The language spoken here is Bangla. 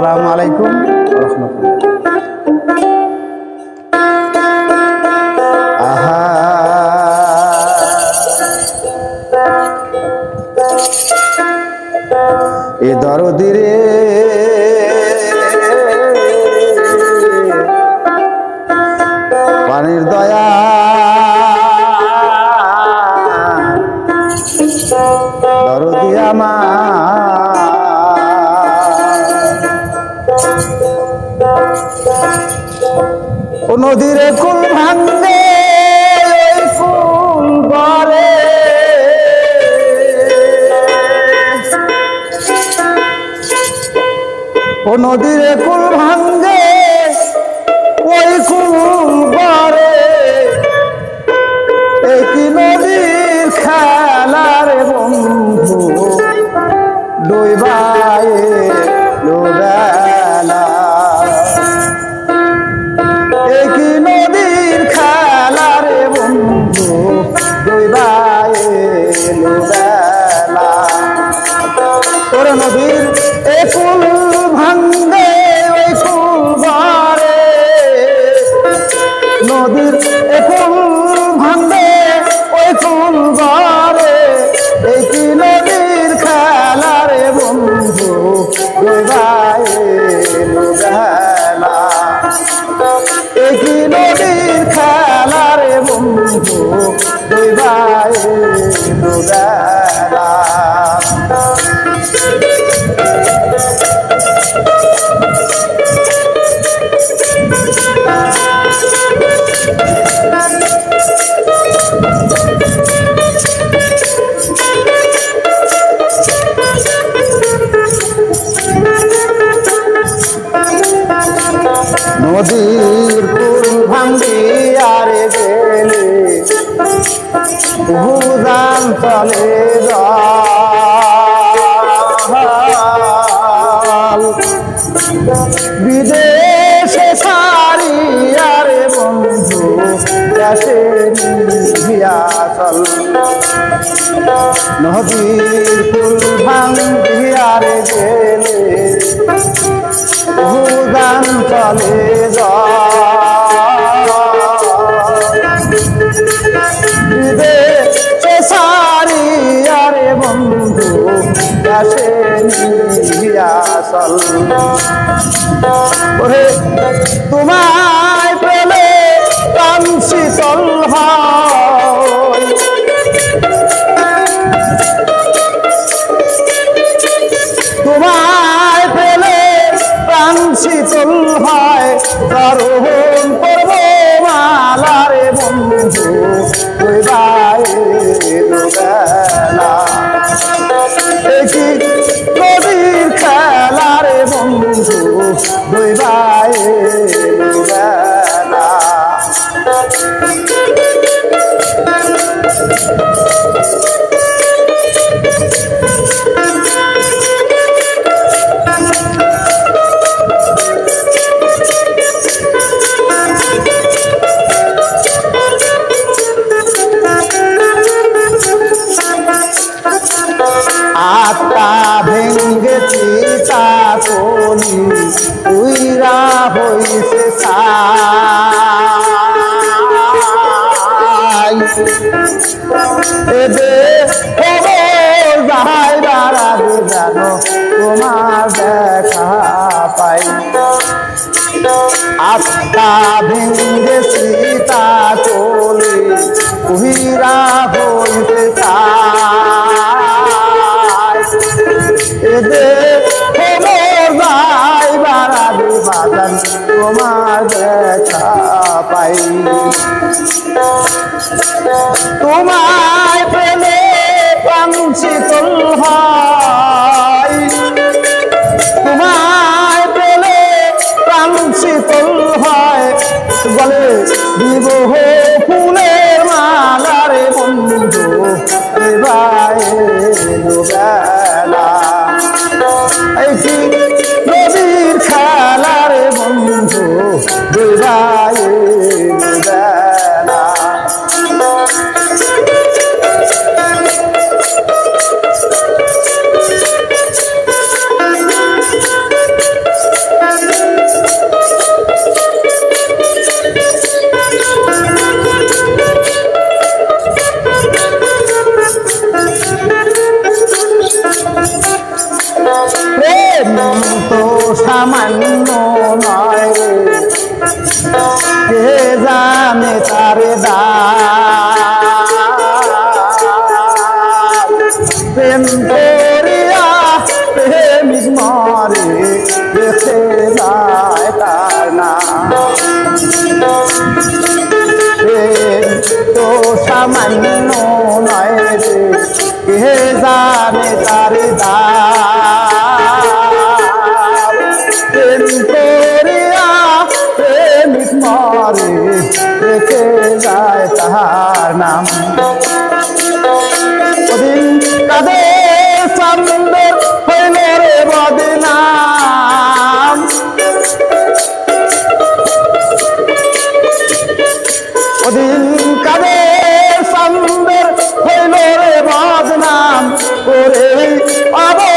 আসসালামু আলাইকুম রহমতুল্লাহ। এ দরদিরে নদীরে কুল ভাঙবে ফুল বলে। ও নদীরে কুল ভাঙ্গে ওই কুল বলে। একই নদীর খেলার বন্ধু ডইবায়ে বেলা কি নদীর খেলারে বন্ধু গোগায়ে বেলা নদীর ভাঙ্গি, আরে গেলে। ভুজান চলে বিদেশে সারি, আরে বন্ধু, দেশে নদীর কুল ভাঙ্গি, আরে গেলে। ভুদান চলে তোমায় পেলে কাম শীতল তোমায় পেলে প্রাণ শীতল হয় কারণ করব মালারে বন্ধু। সাই এদে খবর যাই বাড়াবে জানো তোমার দেখা পাই। আত্মা ভেঙ্গে সীতা চলে উহিরা হইতে চায়। এদে তোমার দেখা পাই তোমায় পেলে পাঞ্চিতল হয়। তোমায় পেলে প্রাণ শীতল হয়। বলে দিব ফুলের মালারে বন্ধু, এবার বেলা। এই বন্ধু সামান্য নয় হে জানে তার প্রেম করিয়া প্রেমিক মরে, রেখে যায় তাহার নাম। ওদিন কাদের সামনে হইলে রে বদনাম। ওদিন তাদের সন্দের হইল রে বদনাম করে। পাবো